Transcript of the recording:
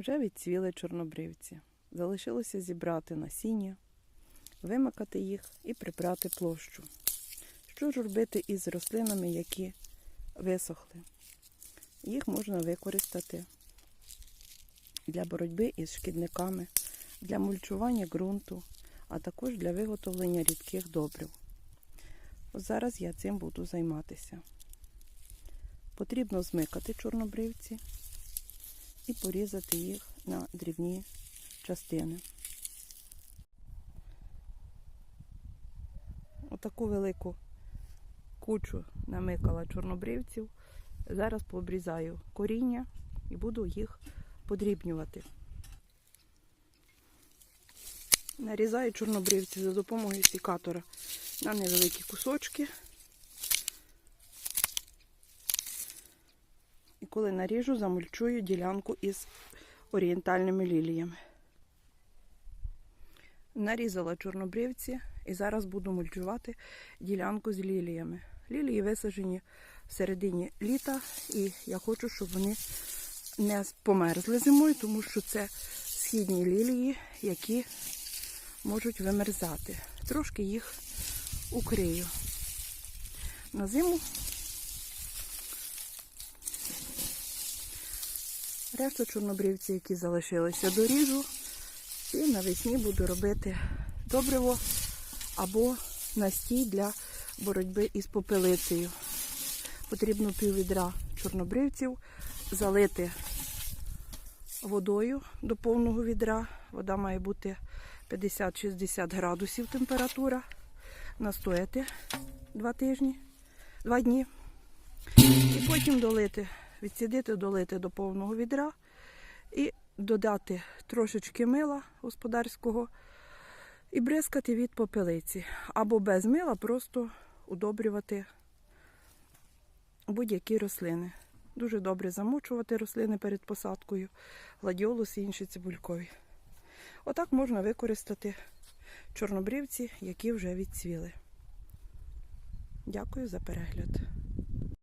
Вже відцвіли чорнобривці. Залишилося зібрати насіння, вимакати їх і прибрати площу. Що ж робити із рослинами, які висохли? Їх можна використати для боротьби із шкідниками, для мульчування ґрунту, а також для виготовлення рідких добрив. От зараз я цим буду займатися. Потрібно змикати чорнобривці і порізати їх на дрібні частини. Отаку велику кучу намикала чорнобривців. Зараз пообрізаю коріння і буду їх подрібнювати. Нарізаю чорнобривці за допомогою сікатора на невеликі кусочки. І коли наріжу, замульчую ділянку із орієнтальними ліліями. Нарізала чорнобривці і зараз буду мульчувати ділянку з ліліями. Лілії висаджені в середині літа, і я хочу, щоб вони не померзли зимою, тому що це східні лілії, які можуть вимерзати. Трошки їх укрию. На зиму решту чорнобривці, які залишилися, доріжу. І навесні буду робити добриво або настій для боротьби із попелицею. Потрібно пів відра чорнобривців залити водою до повного відра. Вода має бути 50-60 градусів температура. Настояти два тижні, два дні. І потім долити, відсідити, долити до повного відра і додати трошечки мила господарського і бризкати від попелиці. Або без мила просто удобрювати будь-які рослини. Дуже добре замочувати рослини перед посадкою, гладіолус і інші цибулькові. Отак можна використати чорнобривці, які вже відцвіли. Дякую за перегляд.